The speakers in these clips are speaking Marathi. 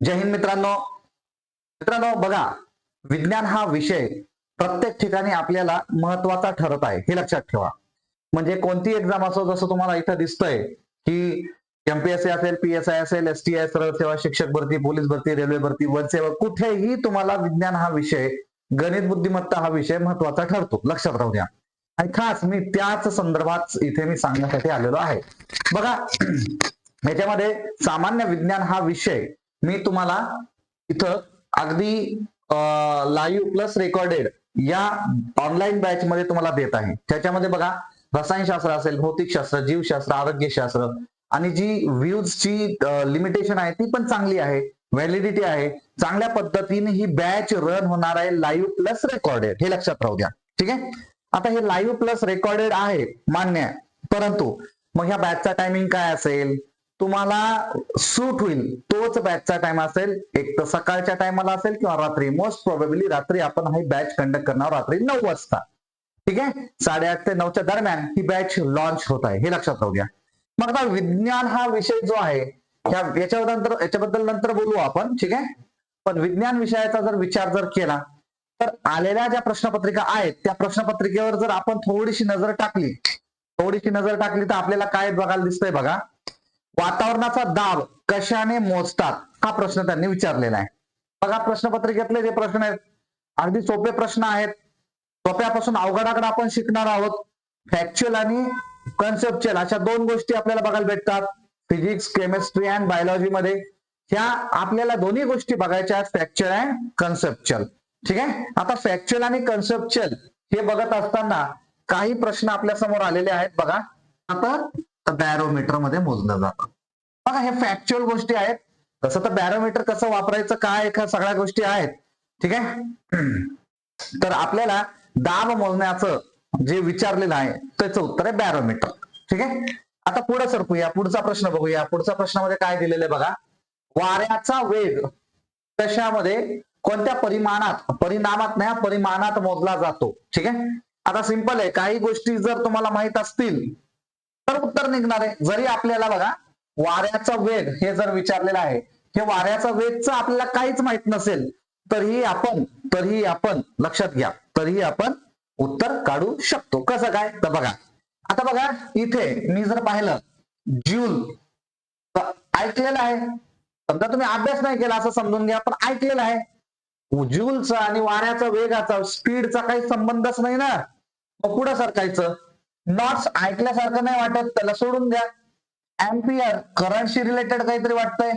जय हिंद मित्रांनो. मित्रांनो बघा विज्ञान हा विषय प्रत्येक ठिकाणी आपल्याला महत्त्वाचा ठरत आहे हे लक्षात ठेवा. म्हणजे कोणती एक्झाम असो जसं तुम्हाला इथं दिसतंय की एमपीएससी असेल पीएसआय असेल एस टी आय सरळ सेवा शिक्षक भरती पोलीस भरती रेल्वे भरती वनसेवा कुठेही तुम्हाला विज्ञान हा विषय गणित बुद्धिमत्ता हा विषय महत्त्वाचा ठरतो. लक्षात राहू द्या. खास मी त्याच संदर्भात इथे मी सांगण्यासाठी आलेलो आहे. बघा याच्यामध्ये सामान्य विज्ञान हा विषय मी तुम्हाला इथं अगदी लाईव्ह प्लस रेकॉर्डेड या ऑनलाईन बॅच मध्ये तुम्हाला देत आहे. त्याच्यामध्ये बघा रसायनशास्त्र असेल भौतिकशास्त्र जीवशास्त्र आरोग्यशास्त्र आणि जी व्ह्यूजची लिमिटेशन आहे ती पण चांगली आहे व्हॅलिडिटी आहे. चांगल्या पद्धतीने ही बॅच रन होणार आहे लाईव्ह प्लस रेकॉर्डेड हे लक्षात राहू द्या. ठीक आहे? आता हे लाईव्ह प्लस रेकॉर्डेड आहे मान्य आहे. परंतु मग ह्या बॅचचा टायमिंग काय असेल? तुम्हाला सूट होईल. तोच बॅचचा टाइम असेल. एक तर सकाळच्या टायमाला असेल किंवा रात्री. मोस्ट प्रोबेबली रात्री आपण ही बॅच कंडक्ट करणार रात्री नऊ वाजता. ठीक आहे? साडेआठ ते नऊच्या दरम्यान ही बॅच लॉन्च होत आहे. हे लक्षात राहू द्या मग आता विज्ञान हा विषय जो आहे ह्या नंतर याच्याबद्दल नंतर बोलू आपण. ठीक आहे? पण विज्ञान विषयाचा जर विचार जर केला तर आलेल्या ज्या प्रश्नपत्रिका आहेत त्या प्रश्नपत्रिकेवर जर आपण थोडीशी नजर टाकली थोडीशी नजर टाकली तर आपल्याला काय बघायला दिसतंय बघा? वातावरणाचा दाब कशाने मोजतात? हा प्रश्न त्यांनी विचारलेला आहे. बघा प्रश्नपत्रिकेतले जे प्रश्न आहेत अगदी सोपे प्रश्न आहेत. सोप्यापासून अवघडाकडे आपण शिकणार आहोत. फॅक्च्युअल आणि कन्सेप्च्युअल अशा दोन गोष्टी आपल्याला बघायला भेटतात. फिजिक्स केमिस्ट्री अँड बायोलॉजी मध्ये. ह्या आपल्याला दोन्ही गोष्टी बघायच्या आहेत फॅक्च्युअल अँड कन्सेप्च्युअल ठीक आहे? आता फॅक्च्युअल आणि कन्सेप्च्युअल हे बघत असताना काही प्रश्न आपल्यासमोर आलेले आहेत बघा. आता बॅरोमीटरमध्ये मोजलं जातं. बघा हे फॅक्च्युअल गोष्टी आहेत. तसं तर बॅरोमीटर कसं वापरायचं काय सगळ्या गोष्टी आहेत. ठीक आहे? तर आपल्याला दाब मोजण्याचं जे विचारलेलं आहे त्याचं उत्तर आहे बॅरोमीटर ठीक आहे? आता पुढे सरकूया. पुढचा प्रश्न बघूया. पुढच्या प्रश्नामध्ये काय दिलेलं आहे बघा? वाऱ्याचा वेग कशामध्ये? कोणत्या परिमाणात? परिणामात नाही परिमाणात मोजला जातो. ठीक आहे? आता सिंपल आहे. काही गोष्टी जर तुम्हाला माहीत असतील तर उत्तर निघणार आहे. जरी आपल्याला बघा वाऱ्याचा वेग हे जर विचारलेलं आहे हे वाऱ्याचा वेगचं आपल्याला काहीच माहीत नसेल तरीही आपण तरीही आपण लक्षात घ्या. तरीही आपण उत्तर काढू शकतो. कसं काय? तर बघा. आता बघा इथे मी जर पाहिलं ज्यूल ऐकलेलं आहे. समजा तुम्ही अभ्यास नाही केला असं समजून घ्या पण ऐकलेलं आहे. ज्यूलचा आणि वाऱ्याचा वेगाचा स्पीडचा काही संबंधच नाही ना. मग पुढं सरकायचं. नॉट्स ऐकल्यासारखं नाही वाटत त्याला सोडून द्या. अँपियर करंटशी रिलेटेड काहीतरी वाटतंय.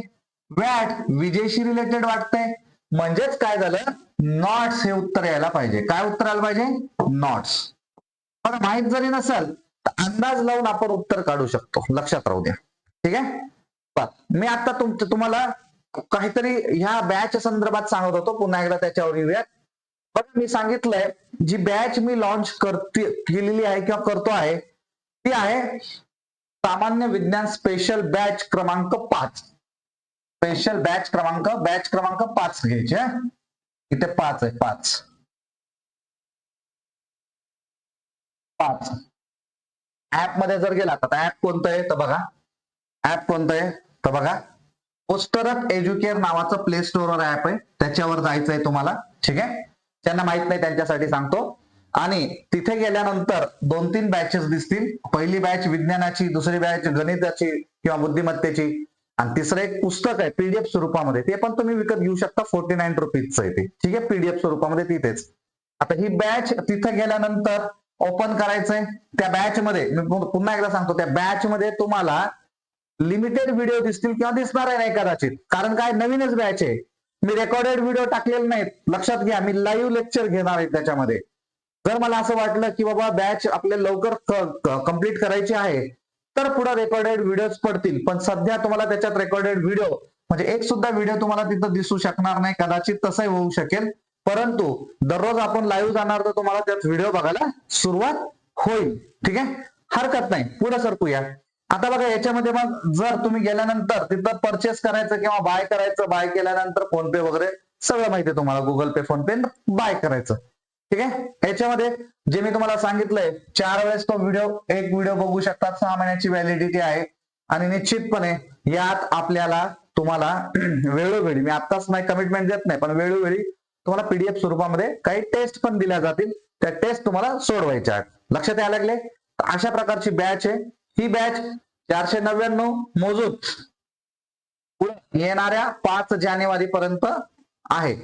वॅट विजेशी रिलेटेड वाटतंय. म्हणजेच काय झालं? नॉट्स हे उत्तर यायला पाहिजे. काय उत्तर आलं पाहिजे? नॉट्स पण माहीत जरी नसेल तर अंदाज लावून आपण उत्तर काढू शकतो. लक्षात राहू द्या. ठीक आहे? मी आता तुमचं तुम्हाला काहीतरी ह्या बॅच संदर्भात सांगत होतो. पुन्हा एकदा त्याच्यावर येऊयात. पण मी सांगितलंय जी बॅच मी लॉन्च करते केलेली आहे किंवा करतो आहे ती आहे सामान्य विज्ञान स्पेशल बॅच क्रमांक पाच. स्पेशल बॅच क्रमांक बॅच क्रमांक पाच घ्यायचे इथे पाच आहे पाच. पाच. ऍपमध्ये जर गेला तर ऍप कोणतं आहे? तर बघा. ऍप कोणतं आहे? तर बघा. पोस्टरअप एज्युकेअर नावाचं प्ले स्टोअरवर ऍप आहे. त्याच्यावर जायचं आहे तुम्हाला. ठीक आहे? त्यांना माहीत नाही त्यांच्यासाठी सांगतो. आणि तिथे गेल्यानंतर दोन तीन बॅचेस दिसतील. पहिली बॅच विज्ञानाची दुसरी बॅच गणिताची किंवा बुद्धिमत्तेची. आणि तिसरं एक पुस्तक आहे पीडीएफ स्वरूपामध्ये. ते पण तुम्ही विकत घेऊ शकता. फोर्टी नाईन रुपीजचं आहे ते. ठीक आहे? पीडीएफ स्वरूपामध्ये तिथेच. आता ही बॅच तिथे गेल्यानंतर ओपन करायचंय. त्या बॅच मध्ये मी पुन्हा एकदा सांगतो त्या बॅच मध्ये तुम्हाला लिमिटेड व्हिडिओ दिसतील किंवा दिसणार नाही कदाचित. कारण काय? नवीनच बॅच आहे. मी रेकॉर्डेड व्हिडिओ टाकलेले नाहीत. लक्षात घ्या मी लाईव्ह लेक्चर घेणार आहे त्याच्यामध्ये. जर मला असं वाटलं की बाबा बॅच आपले लवकर कंप्लीट करायची आहे तर पुढे रेकॉर्डेड व्हिडिओ पडतील. पण सध्या तुम्हाला त्याच्यात रेकॉर्डेड व्हिडिओ म्हणजे एक सुद्धा व्हिडिओ तुम्हाला तिथं दिसू शकणार नाही. कदाचित तसंही होऊ शकेल. परंतु दररोज आपण लाईव्ह जाणार तर तुम्हाला त्यात व्हिडिओ बघायला सुरुवात होईल. ठीक आहे? हरकत नाही. पुढे सरकूया आता बघा याच्यामध्ये मग जर तुम्ही गेल्यानंतर तिथं परचेस करायचं किंवा बाय करायचं बाय केल्यानंतर फोन पे वगैरे सगळं माहिती आहे तुम्हाला. Google Pay PhonePe buy करायचं. ठीक आहे? याच्यामध्ये जे मी तुम्हाला सांगितलंय चार वेळेस तो व्हिडिओ एक व्हिडिओ बघू शकतात सहा महिन्याची व्हॅलिडिटी आहे. आणि निश्चितपणे यात आपल्याला तुम्हाला वेळोवेळी मी आत्ताच नाही कमिटमेंट देत नाही पण वेळोवेळी तुम्हाला पीडीएफ स्वरूपामध्ये काही टेस्ट पण दिल्या जातील. त्या टेस्ट तुम्हाला सोडवायच्या. आहेत लक्षात यायला लागले? अशा प्रकारची बॅच आहे. ही बॅच चारशे नव्याण्णव मोजूत येणाऱ्या पाच जानेवारी पर्यंत आहे.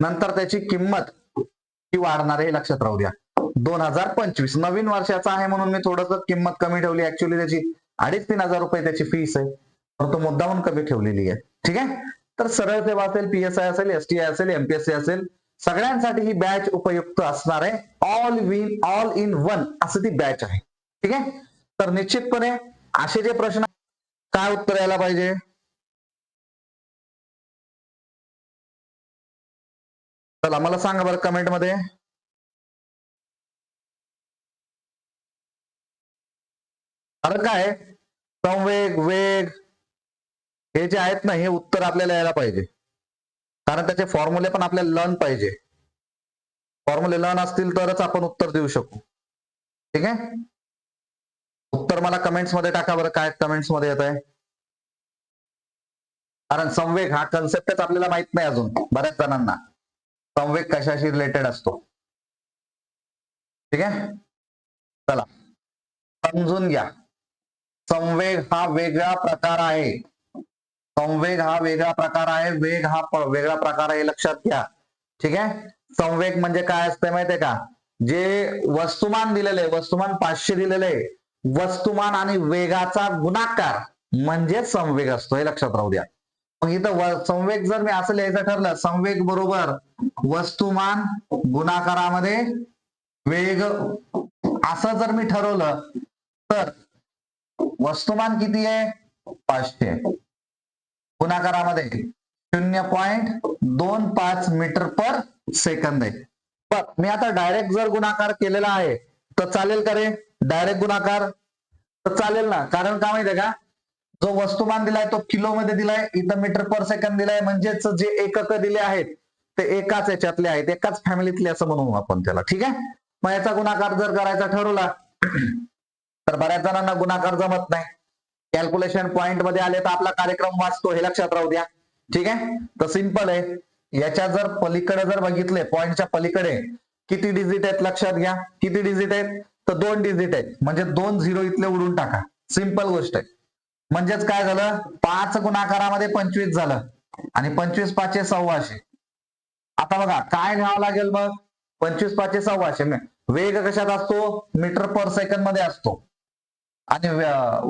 नंतर त्याची किंमत ही वाढणार आहे लक्षात राहू द्या. दोन हजार पंचवीस नवीन वर्षाचा आहे म्हणून मी थोडस किंमत कमी ठेवली. ऍक्च्युली त्याची अडीच तीन हजार रुपये त्याची फीस आहे. परंतु मुद्दाहून कमी ठेवलेली आहे. ठीक आहे? तर सरळ सेवा असेल पीएसआय असेल एसटीआय असेल एमपीएससी असेल सगळ्यांसाठी ही बॅच उपयुक्त असणार आहे. All win all in one असं ती बॅच आहे. ठीक आहे? तर निश्चितपणे असे जे प्रश्न काय उत्तर यायला पाहिजे? चला मला सांगा बरं कमेंटमध्ये. अरे काय? संवेग वेग हे जे आहेत ना हे उत्तर आपल्याला यायला पाहिजे. कारण त्याचे फॉर्म्युले पण आपल्याला लर्न पाहिजे. फॉर्म्युले लर्न असतील तरच आपण उत्तर देऊ शकू. ठीक आहे? उत्तर मला कमेंट्समध्ये टाका बरं काय कमेंट्समध्ये येत आहे कारण संवेग हा कन्सेप्टच आपल्याला माहीत नाही अजून बऱ्याच जणांना. संवेग कशाशी रिलेटेड असतो? ठीक आहे? चला. समजून घ्या. संवेग हा वेगळा प्रकार आहे. संवेग हा वेगळा प्रकार आहे वेग हा वेगळा प्रकार आहे लक्षात घ्या. ठीक आहे? संवेग म्हणजे काय असते माहितीये का? जे वस्तुमान दिलेले आहे, वस्तुमान पाचशे दिलेले आहे, वस्तुमान आणि वेगाचा गुणाकार म्हणजे संवेग असतो हे लक्षात राहू द्या. मग इथं संवेग जर मी असं लिहायचं ठरलं संवेग बरोबर वस्तुमान गुणाकारामध्ये वेग असं जर मी ठरवलं तर वस्तुमान किती आहे? पाचशे. गुणाकारामध्ये शून्य पॉइंट दोन पाच मीटर पर सेकंद आहे. पण मी आता डायरेक्ट जर गुणाकार केलेला आहे तर चालेल का रे? डायरेक्ट गुणाकार तर चालेल ना. कारण का माहितीये का? जो वस्तुमान दिलाय तो किलो मध्ये दिलाय इथं मीटर पर सेकंद दिलाय. म्हणजेच जे एकक दिले आहेत ते एकाच याच्यातले आहेत एकाच फॅमिलीतले असं म्हणू आपण त्याला. ठीक आहे? मग याचा गुणाकार जर करायचा ठरवला तर बऱ्याच जणांना गुणाकार जमत नाही. कॅल्क्युलेशन पॉइंटमध्ये आले तर आपला कार्यक्रम वाचतो हे लक्षात राहू द्या. ठीक आहे? तर सिंपल आहे. याच्या जर पलीकडे जर बघितले पॉइंटच्या पलीकडे किती डिजिट आहेत लक्षात घ्या. किती डिजिट आहेत? तर दोन डिजिट आहेत म्हणजे दोन झिरो इथले उडून टाका. सिंपल गोष्ट आहे. म्हणजेच काय झालं? पाच गुणाकारामध्ये पंचवीस झालं. आणि पंचवीस पाचशे सव्वाशे. आता बघा काय घ्यावं लागेल मग? पंचवीस पाचशे सव्वाशे. वेग कशात असतो? मीटर पर सेकंदमध्ये असतो. आणि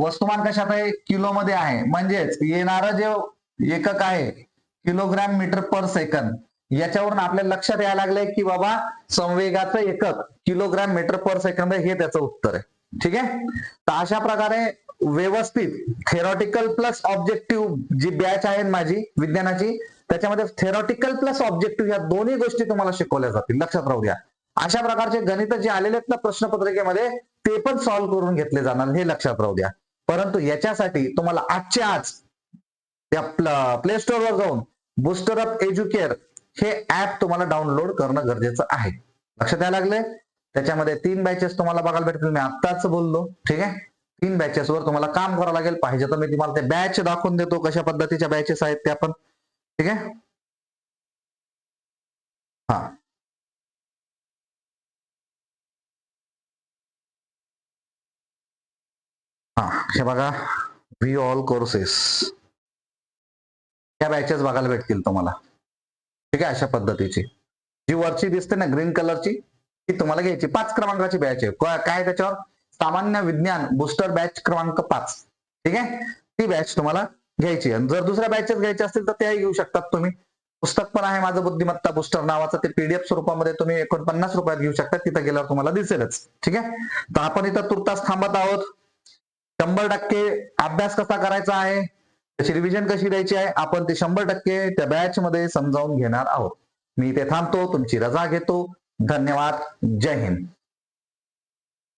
वस्तुमान कशात आहे? किलो मध्ये आहे. म्हणजेच येणारं जे एकक आहे किलोग्रॅम मीटर पर सेकंद याच्यावरून आपल्याला लक्षात यायला लागलंय की बाबा संवेगाचं एकक किलोग्रॅम मीटर पर सेकंद हे त्याचं उत्तर आहे. ठीक आहे? तर अशा प्रकारे व्यवस्थित थेरॉटिकल प्लस ऑब्जेक्टिव्ह जी बॅच आहे माझी विज्ञानाची त्याच्यामध्ये थेरॉटिकल प्लस ऑब्जेक्टिव्ह या दोन्ही गोष्टी तुम्हाला शिकवल्या जातील. लक्षात राहू द्या अशा प्रकारचे गणित जे आलेले आहेत ना प्रश्नपत्रिकेमध्ये ते पण सॉल्व्ह करून घेतले जाणार हे लक्षात राहू द्या परंतु याच्यासाठी तुम्हाला आजच्या आज त्या प्ले स्टोअरवर जाऊन बुस्टर अप एज्युकेअर हे ऍप तुम्हाला डाउनलोड करणं गरजेचं आहे. लक्षात यायला लागले त्याच्यामध्ये तीन बॅचेस तुम्हाला बघायला भेटतील. मी आत्ताच बोललो. ठीक आहे? तीन बॅचेसवर तुम्हाला काम करावं लागेल. पाहिजे तर मी तुम्हाला ते बॅच दाखवून देतो. कशा पद्धतीच्या बॅचेस आहेत त्या पण. ठीक आहे? हा. हा. हे बघा. व्ही ऑल कोर्सेस या बॅचेस बघायला भेटतील तुम्हाला. ठीक आहे अशा पद्धतीची. जी वरची दिसते ना ग्रीन कलरची ती तुम्हाला घ्यायची. पाच क्रमांकाची बॅच आहे. काय त्याच्यावर? सामान्य विज्ञान बुस्टर बॅच क्रमांक पाच. ठीक आहे? ती बॅच तुम्हाला घ्यायची आणि जर दुसऱ्या बॅचेस घ्यायच्या असतील तर त्याही घेऊ शकतात तुम्ही. पुस्तक पण आहे माझं बुद्धिमत्ता बुस्टर नावाचं. ते पीडीएफ स्वरूपामध्ये तुम्ही एकोणपन्नास रुपयात घेऊ शकता. तिथं गेल्यावर तुम्हाला दिसेलच. ठीक आहे? तर आपण इथं तुर्तास थांबत आहोत. शंभर टक्के अभ्यास कसा करायचा आहे? त्याची रिव्हिजन कशी द्यायची आहे? आपण ते शंभर टक्के त्या बॅच मध्ये समजावून घेणार आहोत. मी इथे थांबतो तुमची रजा घेतो. धन्यवाद. जय हिंद.